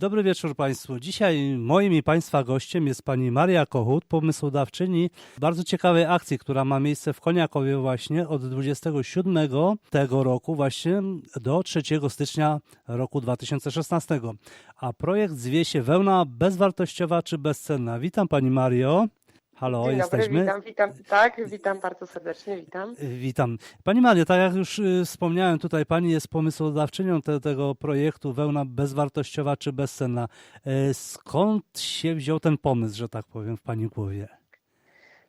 Dobry wieczór Państwu. Dzisiaj moim i Państwa gościem jest Pani Maria Kochut, pomysłodawczyni bardzo ciekawej akcji, która ma miejsce w Koniakowie właśnie od 27 tego roku właśnie do 3 stycznia roku 2016. A projekt zwie się Wełna bezwartościowa czy bezcenna. Witam Pani Mario. Halo, Dzień jesteśmy. dobry, witam, witam. Tak, witam bardzo serdecznie, witam. Witam. Pani Mario, tak jak już y, wspomniałem, tutaj Pani jest pomysłodawczynią te, tego projektu Wełna bezwartościowa czy bezcenna. E, Skąd się wziął ten pomysł, że tak powiem, w Pani głowie?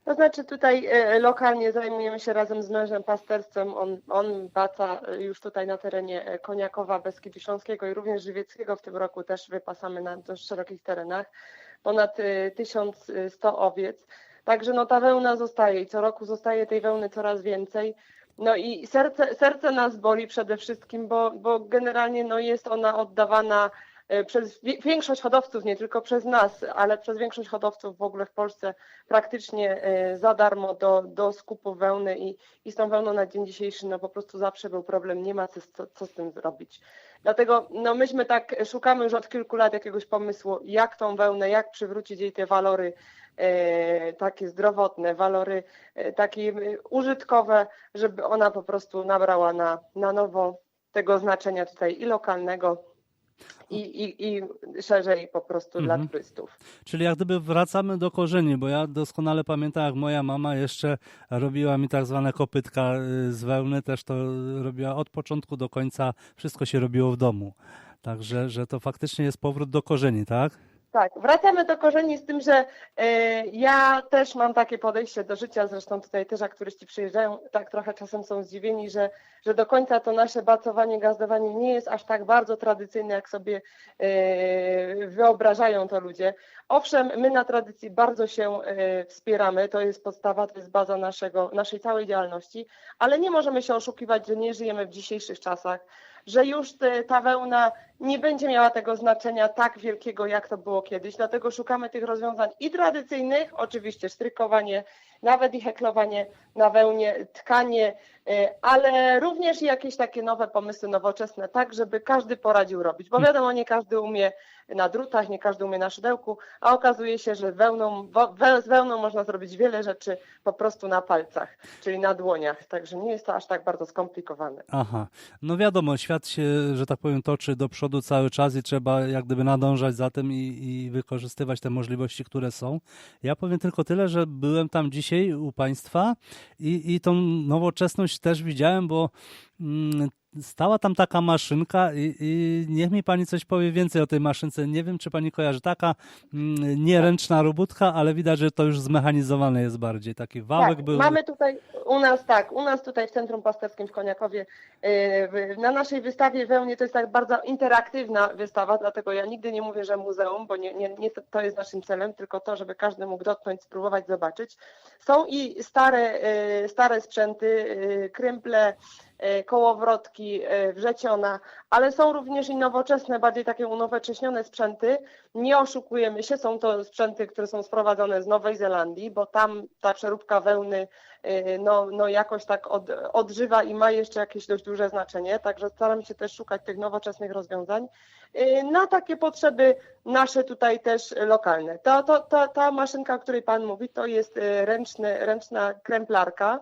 To znaczy tutaj lokalnie zajmujemy się razem z mężem pasterstwem. On, on baca już tutaj na terenie e, Koniakowa, Beskidu Śląskiego i również Żywieckiego. W tym roku też wypasamy na dość szerokich terenach. Ponad e, 1100 owiec. Także no ta wełna zostaje i co roku zostaje tej wełny coraz więcej. No i serce, serce nas boli przede wszystkim, bo, bo generalnie no jest ona oddawana e, przez wi- większość hodowców, nie tylko przez nas, ale przez większość hodowców w ogóle w Polsce praktycznie za darmo do, do skupu wełny i, i z tą wełną na dzień dzisiejszy no po prostu zawsze był problem, nie ma co, co z tym zrobić. Dlatego no myśmy tak szukamy już od kilku lat jakiegoś pomysłu, jak tą wełnę, jak przywrócić jej te walory e, takie zdrowotne, walory e, takie e, użytkowe, żeby ona po prostu nabrała na, na nowo tego znaczenia tutaj i lokalnego, i, i, i szerzej po prostu Mhm. dla turystów. Czyli jak gdyby wracamy do korzeni, bo ja doskonale pamiętam, jak moja mama jeszcze robiła mi tak zwane kopytka y, z wełny, też to robiła od początku do końca, wszystko się robiło w domu. Także, że to faktycznie jest powrót do korzeni, tak? Tak, wracamy do korzeni z tym, że e, ja też mam takie podejście do życia, zresztą tutaj też jak turyści przyjeżdżają, tak trochę czasem są zdziwieni, że, że do końca to nasze bacowanie, gazdowanie nie jest aż tak bardzo tradycyjne, jak sobie e, wyobrażają to ludzie. Owszem, my na tradycji bardzo się e, wspieramy, to jest podstawa, to jest baza naszego, naszej całej działalności, ale nie możemy się oszukiwać, że nie żyjemy w dzisiejszych czasach, że już ta wełna nie będzie miała tego znaczenia tak wielkiego, jak to było kiedyś. Dlatego szukamy tych rozwiązań i tradycyjnych, oczywiście sztrykowanie, nawet i heklowanie na wełnie, tkanie, y, ale również jakieś takie nowe pomysły nowoczesne, tak żeby każdy poradził robić. Bo wiadomo, nie każdy umie na drutach, nie każdy umie na szydełku, a okazuje się, że wełną, we- z wełną można zrobić wiele rzeczy po prostu na palcach, czyli na dłoniach. Także nie jest to aż tak bardzo skomplikowane. Aha. No wiadomo, świat się, że tak powiem, toczy do przodu cały czas i trzeba jak gdyby nadążać za tym i, i wykorzystywać te możliwości, które są. Ja powiem tylko tyle, że byłem tam dzisiaj u Państwa i, i tą nowoczesność też widziałem, bo mm, stała tam taka maszynka i, i niech mi Pani coś powie więcej o tej maszynce. Nie wiem, czy Pani kojarzy. Taka mm, nieręczna robótka, ale widać, że to już zmechanizowane jest bardziej. Taki wałek tak, był. Mamy tutaj u nas tak, u nas tutaj w Centrum Pasterskim w Koniakowie yy, na naszej wystawie wełnie to jest tak bardzo interaktywna wystawa, dlatego ja nigdy nie mówię, że muzeum, bo nie, nie, nie to- jest naszym celem, tylko to, żeby każdy mógł dotknąć, spróbować, zobaczyć. Są i stare, yy, stare sprzęty, yy, krymple, kołowrotki, yy, wrzeciona, ale są również i nowoczesne, bardziej takie unowocześnione sprzęty. Nie oszukujemy się, są to sprzęty, które są sprowadzone z Nowej Zelandii, bo tam ta przeróbka wełny y, no, no jakoś tak od, odżywa i ma jeszcze jakieś dość duże znaczenie, także staram się też szukać tych nowoczesnych rozwiązań na takie potrzeby nasze tutaj też lokalne. To, to, to, ta maszynka, o której Pan mówi, to jest ręczny, ręczna kręplarka.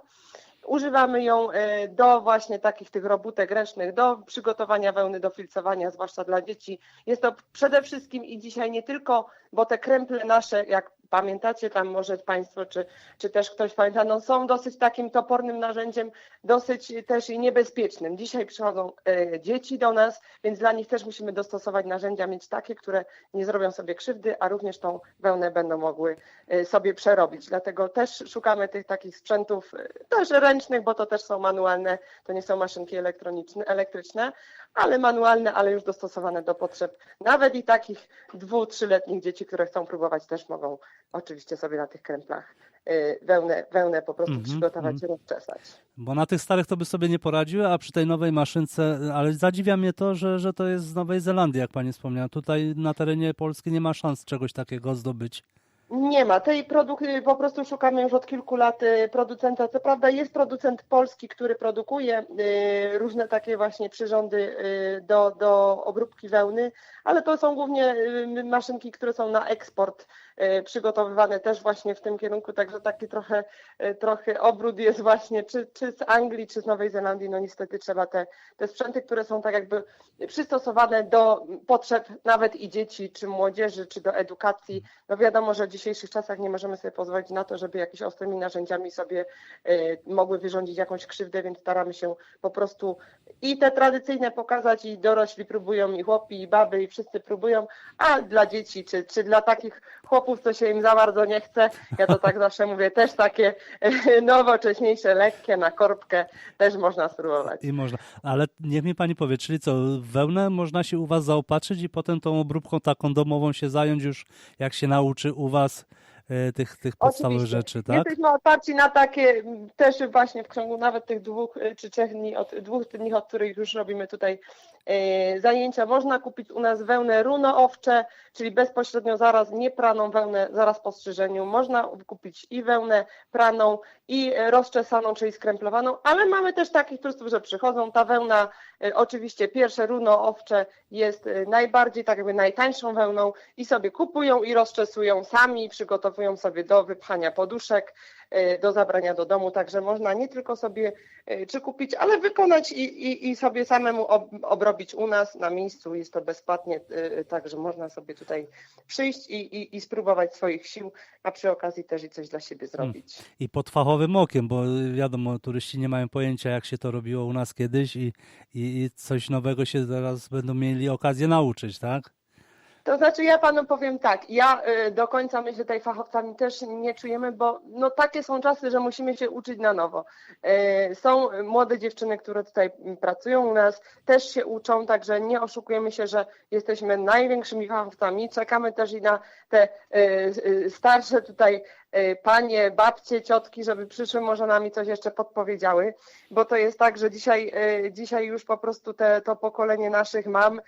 Używamy ją e, do właśnie takich tych robótek ręcznych, do przygotowania wełny, do filcowania, zwłaszcza dla dzieci. Jest to przede wszystkim i dzisiaj nie tylko, bo te kręple nasze, jak pamiętacie tam może Państwo, czy, czy też ktoś pamięta, no są dosyć takim topornym narzędziem, dosyć też i niebezpiecznym. Dzisiaj przychodzą e, dzieci do nas, więc dla nich też musimy dostosować narzędzia, mieć takie, które nie zrobią sobie krzywdy, a również tą wełnę będą mogły e, sobie przerobić. Dlatego też szukamy tych takich sprzętów e, też ręcznych, bo to też są manualne, to nie są maszynki elektroniczne, elektryczne, ale manualne, ale już dostosowane do potrzeb nawet i takich dwu, trzyletnich dzieci, które chcą próbować, też mogą oczywiście sobie na tych kręplach y, wełnę, wełnę po prostu Mhm, przygotować i rozczesać. Bo na tych starych to by sobie nie poradziły, a przy tej nowej maszynce, ale zadziwia mnie to, że, że to jest z Nowej Zelandii, jak pani wspomniała. Tutaj na terenie Polski nie ma szans czegoś takiego zdobyć. Nie ma. Tej produkty po prostu szukamy już od kilku lat y, producenta. Co prawda jest producent polski, który produkuje y, różne takie właśnie przyrządy y, do, do obróbki wełny, ale to są głównie y, maszynki, które są na eksport y, przygotowywane też właśnie w tym kierunku, także taki trochę, y, trochę obrót jest właśnie czy, czy z Anglii, czy z Nowej Zelandii. No niestety trzeba te, te sprzęty, które są tak jakby przystosowane do potrzeb nawet i dzieci, czy młodzieży, czy do edukacji. No wiadomo, że w dzisiejszych czasach nie możemy sobie pozwolić na to, żeby jakieś ostrymi narzędziami sobie y, mogły wyrządzić jakąś krzywdę, więc staramy się po prostu i te tradycyjne pokazać i dorośli próbują, i chłopi, i baby, i wszyscy próbują, a dla dzieci, czy, czy dla takich chłopów, co się im za bardzo nie chce, ja to tak zawsze mówię, też takie y, nowocześniejsze, lekkie, na korbkę też można spróbować. I można. Ale niech mi pani powie, czyli co, wełnę można się u was zaopatrzyć i potem tą obróbką taką domową się zająć już, jak się nauczy u was e, tych, tych podstawowych Oczywiście. rzeczy, tak? Jesteśmy otwarci na takie też właśnie w ciągu nawet tych dwóch y, czy trzech dni, od, dwóch dni, od których już robimy tutaj e, zajęcia. Można kupić u nas wełnę runo-owcze, czyli bezpośrednio zaraz niepraną wełnę, zaraz po strzyżeniu. Można kupić i wełnę praną, i e, rozczesaną, czyli skręplowaną, ale mamy też takich turystów, że przychodzą. Ta wełna, e, oczywiście pierwsze runo-owcze jest najbardziej, tak jakby najtańszą wełną i sobie kupują i rozczesują sami, przygotowują sobie do wypchania poduszek, do zabrania do domu, także można nie tylko sobie e, czy kupić, ale wykonać i, i, i sobie samemu ob, obrobić u nas na miejscu, jest to bezpłatnie, e, także można sobie tutaj przyjść i, i, i spróbować swoich sił, a przy okazji też i coś dla siebie zrobić. I pod fachowym okiem, bo wiadomo, turyści nie mają pojęcia, jak się to robiło u nas kiedyś i, i coś nowego się zaraz będą mieli okazję nauczyć, tak? To znaczy ja panu powiem tak, ja y, do końca my się tutaj fachowcami też nie czujemy, bo no takie są czasy, że musimy się uczyć na nowo. Y, Są młode dziewczyny, które tutaj pracują u nas, też się uczą, także nie oszukujemy się, że jesteśmy największymi fachowcami. Czekamy też i na te y, starsze tutaj panie, babcie, ciotki, żeby przyszły może nami coś jeszcze podpowiedziały, bo to jest tak, że dzisiaj, dzisiaj już po prostu te, to pokolenie naszych mam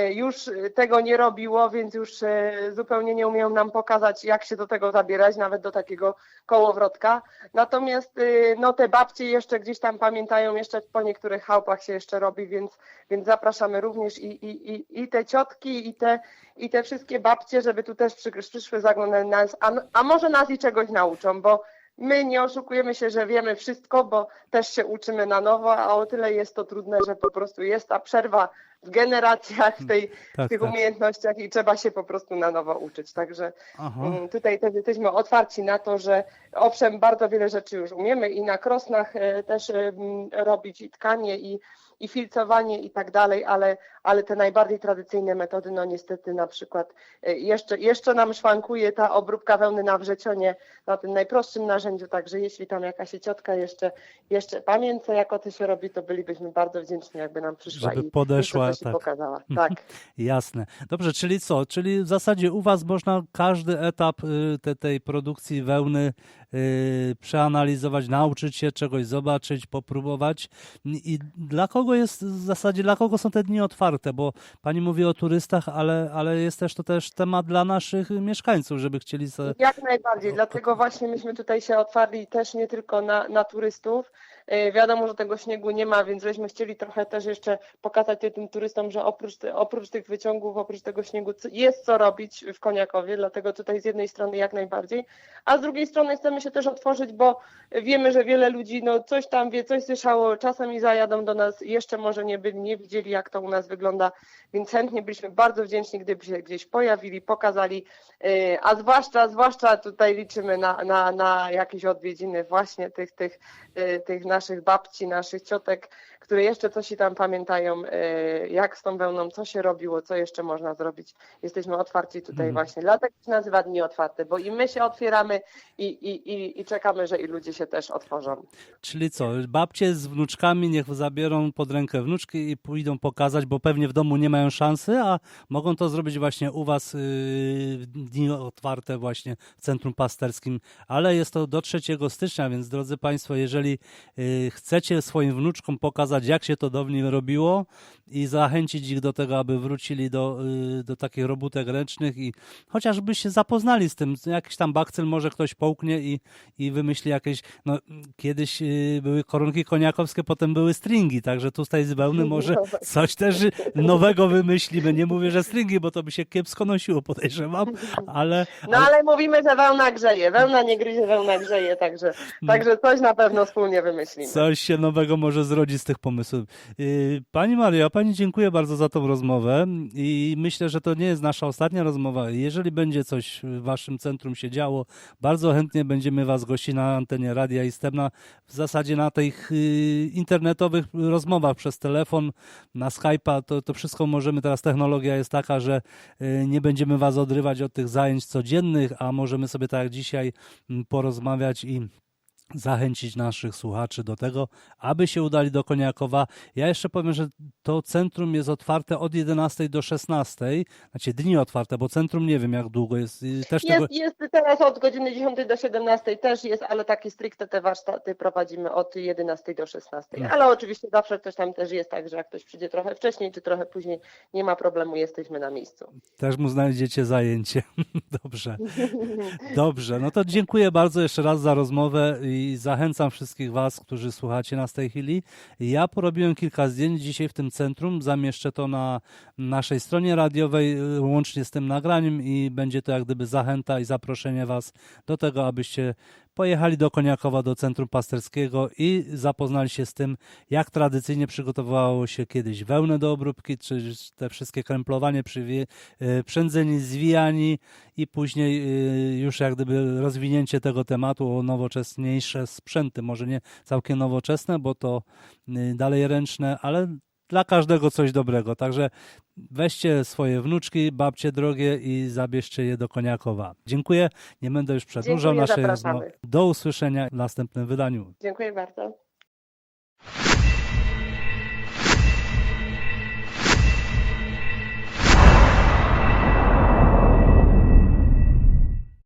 już tego nie robiło, więc już e, zupełnie nie umieją nam pokazać, jak się do tego zabierać, nawet do takiego kołowrotka. Natomiast e, no, te babcie jeszcze gdzieś tam pamiętają, jeszcze po niektórych chałupach się jeszcze robi, więc, więc zapraszamy również i, i, i, i te ciotki, i te, i te wszystkie babcie, żeby tu też przy, przyszły zaglądać nas, a, a może nas i czegoś nauczą, bo My nie oszukujemy się, że wiemy wszystko, bo też się uczymy na nowo, a o tyle jest to trudne, że po prostu jest ta przerwa generacjach, w, tej, Tak, w tych tak. umiejętnościach i trzeba się po prostu na nowo uczyć. Także Aha. mm, tutaj też jesteśmy otwarci na to, że owszem, bardzo wiele rzeczy już umiemy i na krosnach e, też e, robić i tkanie i, i filcowanie i tak dalej, ale, ale te najbardziej tradycyjne metody, no niestety na przykład e, jeszcze, jeszcze nam szwankuje ta obróbka wełny na wrzecionie, na tym najprostszym narzędziu, także jeśli tam jakaś ciotka jeszcze, jeszcze pamięta, jak to się robi, to bylibyśmy bardzo wdzięczni, jakby nam przyszła Żeby i podeszła, tak. pokazała. Tak. Jasne. Dobrze, czyli co? Czyli w zasadzie u Was można każdy etap y, te, tej produkcji wełny y, przeanalizować, nauczyć się czegoś, zobaczyć, popróbować. I dla kogo jest w zasadzie, dla kogo są te dni otwarte? Bo Pani mówi o turystach, ale, ale jest też to też temat dla naszych mieszkańców, żeby chcieli sobie... Jak najbardziej, dlatego właśnie myśmy tutaj się otwarli też nie tylko na, na turystów. E, Wiadomo, że tego śniegu nie ma, więc żeśmy chcieli trochę też jeszcze pokazać tym turystom, że oprócz, oprócz tych wyciągów, oprócz tego śniegu jest co robić w Koniakowie, dlatego tutaj z jednej strony jak najbardziej, a z drugiej strony chcemy się też otworzyć, bo wiemy, że wiele ludzi no, coś tam wie, coś słyszało, czasami zajadą do nas, jeszcze może nie byli, nie widzieli jak to u nas wygląda, więc chętnie byliśmy bardzo wdzięczni, gdyby się gdzieś pojawili, pokazali, Yy, A zwłaszcza, zwłaszcza tutaj liczymy na, na, na jakieś odwiedziny właśnie tych, tych, yy, tych naszych babci, naszych ciotek, które jeszcze coś i tam pamiętają, yy, jak z tą wełną, co się robiło, co jeszcze można zrobić. Jesteśmy otwarci tutaj Mhm. właśnie. Dlatego się nazywa Dni Otwarte, bo i my się otwieramy i, i, i, i czekamy, że i ludzie się też otworzą. Czyli co, babcie z wnuczkami niech zabierą pod rękę wnuczki i pójdą pokazać, bo pewnie w domu nie mają szansy, a mogą to zrobić właśnie u Was yy, w dni otwarte właśnie w Centrum Pasterskim, ale jest to do 3 stycznia, więc drodzy Państwo, jeżeli yy, chcecie swoim wnuczkom pokazać pokazać, jak się to dawniej robiło i zachęcić ich do tego, aby wrócili do, y, do takich robótek ręcznych i chociażby się zapoznali z tym. Jakiś tam bakcyl może ktoś połknie i, i wymyśli jakieś, no kiedyś y, były koronki koniakowskie, potem były stringi, także tutaj z wełny może coś też nowego wymyślimy. Nie mówię, że stringi, bo to by się kiepsko nosiło, podejrzewam, ale, No ale mówimy, że wełna grzeje. Wełna nie gryzie, wełna grzeje, także, także coś na pewno wspólnie wymyślimy. Coś się nowego może zrodzić z tych pomysłów. Yy, Pani Mario, Pani dziękuję bardzo za tą rozmowę i myślę, że to nie jest nasza ostatnia rozmowa. Jeżeli będzie coś w Waszym centrum się działo, bardzo chętnie będziemy Was gościć na antenie Radia Istebna, w zasadzie na tych yy, internetowych rozmowach przez telefon, na Skype'a, to, to wszystko możemy, teraz technologia jest taka, że yy, nie będziemy Was odrywać od tych zajęć codziennych, a możemy sobie tak jak dzisiaj mm, porozmawiać i zachęcić naszych słuchaczy do tego, aby się udali do Koniakowa. Ja jeszcze powiem, że to centrum jest otwarte od 11 do 16, znaczy dni otwarte, bo centrum nie wiem jak długo jest. Też tego... Jest, jest teraz od godziny 10 do 17 też jest, ale takie stricte te warsztaty prowadzimy od 11 do 16. No. Ale oczywiście zawsze ktoś tam też jest tak, że jak ktoś przyjdzie trochę wcześniej czy trochę później, nie ma problemu, jesteśmy na miejscu. Też mu znajdziecie zajęcie. Dobrze. Dobrze, no to dziękuję bardzo jeszcze raz za rozmowę i zachęcam wszystkich Was, którzy słuchacie nas tej chwili. Ja porobiłem kilka zdjęć dzisiaj w tym centrum, zamieszczę to na naszej stronie radiowej y, łącznie z tym nagraniem i będzie to jak gdyby zachęta i zaproszenie Was do tego, abyście pojechali do Koniakowa, do Centrum Pasterskiego i zapoznali się z tym, jak tradycyjnie przygotowywało się kiedyś wełnę do obróbki, czy te wszystkie kręplowanie, e, przędzeni, zwijani i później e, już jak gdyby rozwinięcie tego tematu o nowocześniejsze sprzęty, może nie całkiem nowoczesne, bo to e, dalej ręczne, ale dla każdego coś dobrego. Także weźcie swoje wnuczki, babcie drogie i zabierzcie je do Koniakowa. Dziękuję. Nie będę już przedłużał Dziękuję, naszej rozmowy. Do usłyszenia w następnym wydaniu. Dziękuję bardzo.